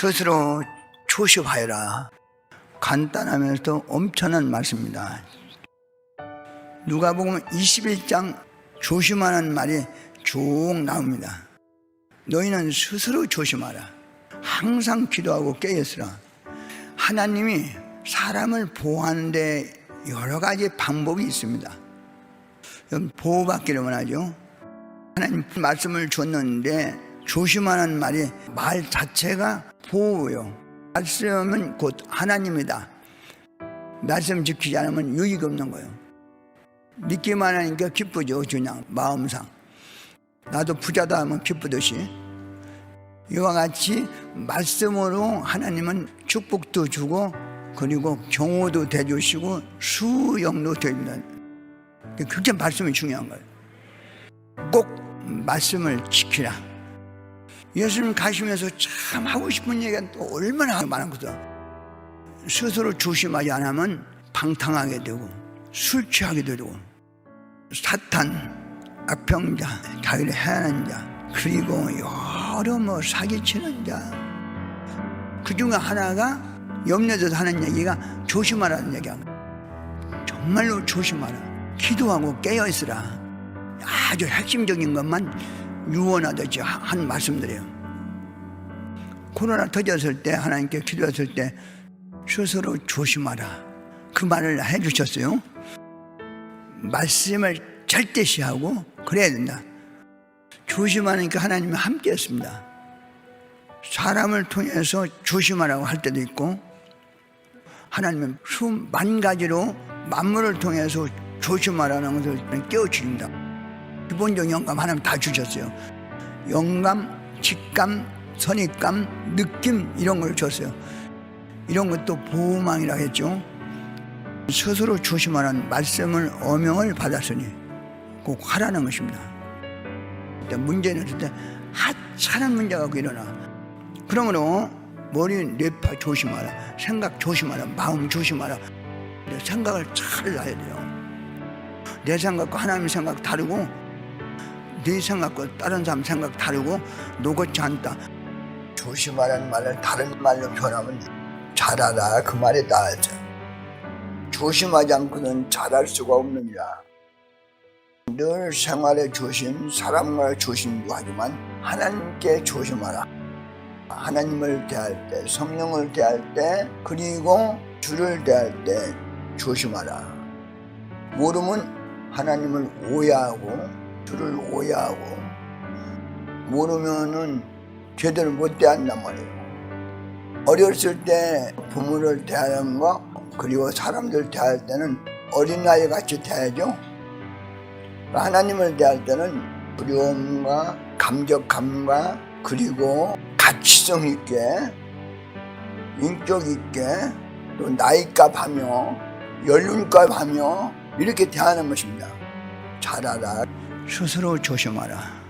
스스로 조심하여라. 간단하면서도 엄청난 말씀입니다. 누가복음 21장 조심하는 말이 쭉 나옵니다. 너희는 스스로 조심하라. 항상 기도하고 깨어있으라. 하나님이 사람을 보호하는데 여러 가지 방법이 있습니다. 보호받기를 원하죠. 하나님 말씀을 줬는데 조심하는 말이 말 자체가 보호요. 말씀은 곧 하나님이다. 말씀 지키지 않으면 유익 없는 거예요. 믿기만 하니까 기쁘죠, 그냥 마음상. 나도 부자다 하면 기쁘듯이 이와 같이 말씀으로 하나님은 축복도 주고 그리고 경호도 대주시고 수영도 됩니다. 그게 말씀이 중요한 거예요. 꼭 말씀을 지키라. 예수님 가시면서 참 하고 싶은 얘기가 또 얼마나 많은 거죠. 스스로 조심하지 않으면 방탕하게 되고 술 취하게 되고 사탄, 악평자, 자기를 해하는 자 그리고 여러 뭐 사기치는 자 그 중에 하나가 염려져서 하는 얘기가 조심하라는 얘기야. 정말로 조심하라. 기도하고 깨어있으라. 아주 핵심적인 것만 유언하듯이 한 말씀드려요. 코로나 터졌을 때 하나님께 기도했을 때 스스로 조심하라. 그 말을 해주셨어요. 말씀을 절대시하고 그래야 된다. 조심하니까 하나님이 함께 했습니다. 사람을 통해서 조심하라고 할 때도 있고 하나님은 수만 가지로 만물을 통해서 조심하라는 것을 깨우칩니다. 기본적 영감 하나님 다 주셨어요. 영감, 직감, 선입감, 느낌 이런 걸 줬어요. 이런 것도 보호망이라 했죠. 스스로 조심하라는 말씀을 어명을 받았으니 꼭 하라는 것입니다. 문제는 그때 하찮은 문제가 일어나. 그러므로 머리 뇌파 조심하라, 생각 조심하라, 마음 조심하라. 생각을 잘 놔야 돼요. 내 생각과 하나님 생각 다르고 네 생각과 다른 사람 생각 다르고 노랗지 않다. 조심하라는 말을 다른 말로 변하면 잘하라 그 말이 나아져. 조심하지 않고는 잘할 수가 없느니라. 늘 생활에 조심, 사람과 조심도 하지만 하나님께 조심하라. 하나님을 대할 때, 성령을 대할 때, 그리고 주를 대할 때 조심하라. 모르면 하나님을 오해하고 주를 오해하고 모르면은 제대로 못 대한단 말이에요. 어렸을 때 부모를 대하는 거 그리고 사람들 대할 때는 어린아이 같이 대하죠. 하나님을 대할 때는 두려움과 감격함과 그리고 가치성 있게 인격 있게 또 나이값하며 연륜값하며 이렇게 대하는 것입니다. 잘하라. 스스로 조심하라.